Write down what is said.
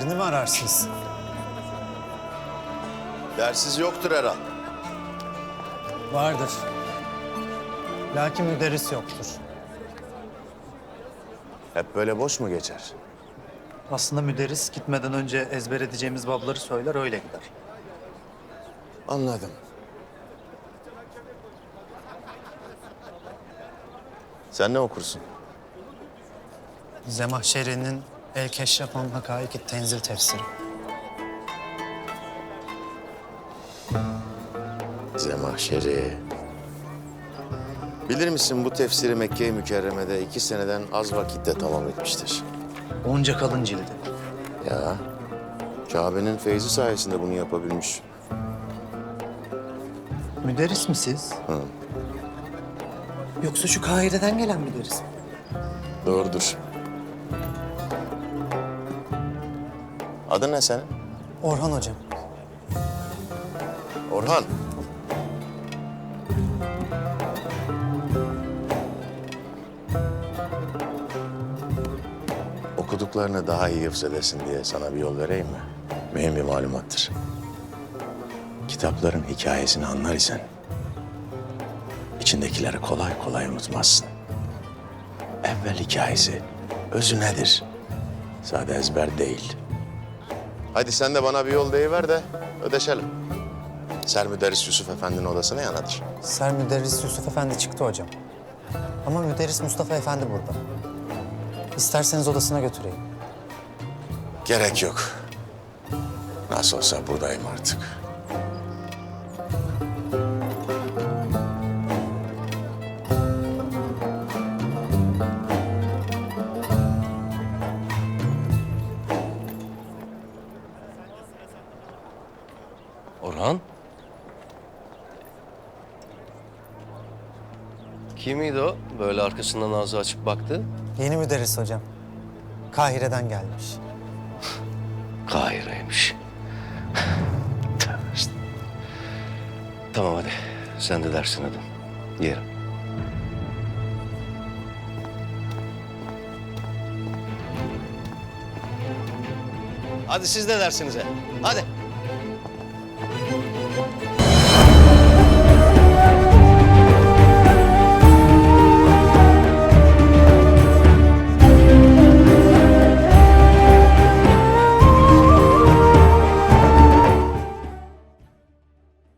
Birini mi ararsınız? Dersiz yoktur herhal. Vardır. Lakin müderris yoktur. Hep böyle boş mu geçer? Aslında müderris gitmeden önce ezber edeceğimiz babları söyler öyle gider. Anladım. Sen ne okursun? Zemahşeri'nin El Keşşafan Hakaiki Tenzil tefsiri. Zemahşeri. Bilir misin bu tefsiri Mekke-i Mükerreme'de iki seneden az vakitte tamam etmiştir. Onca kalın cildi. Ya, Kabe'nin feyzi sayesinde bunu yapabilmiş. Müderris mi siz? Hı. Yoksa şu Kahire'den gelen müderris mi? Doğrudur. Adın ne senin? Orhan Hocam. Orhan. Okuduklarını daha iyi hıfz edesin diye sana bir yol vereyim mi? Mühim bir malumattır. Kitapların hikayesini anlar isen içindekileri kolay kolay unutmazsın. Evvel hikayesi özü nedir? Sade ezber değil. Hadi sen de bana bir yol deyiver de ödeşelim. Sermüderris Yusuf Efendi'nin odasına yanadır. Ser Müderris Yusuf Efendi çıktı hocam. Ama Müderris Mustafa Efendi burada. İsterseniz odasına götüreyim. Gerek yok. Nasıl olsa buradayım artık. Orhan? Kimiydi o? Böyle arkasından ağzı açıp baktı. Yeni müderris hocam. Kahire'den gelmiş. Kahire'ymiş. İşte. Tamam hadi. Sen de dersin hadi. Yerim. Hadi siz de dersinize. Hadi.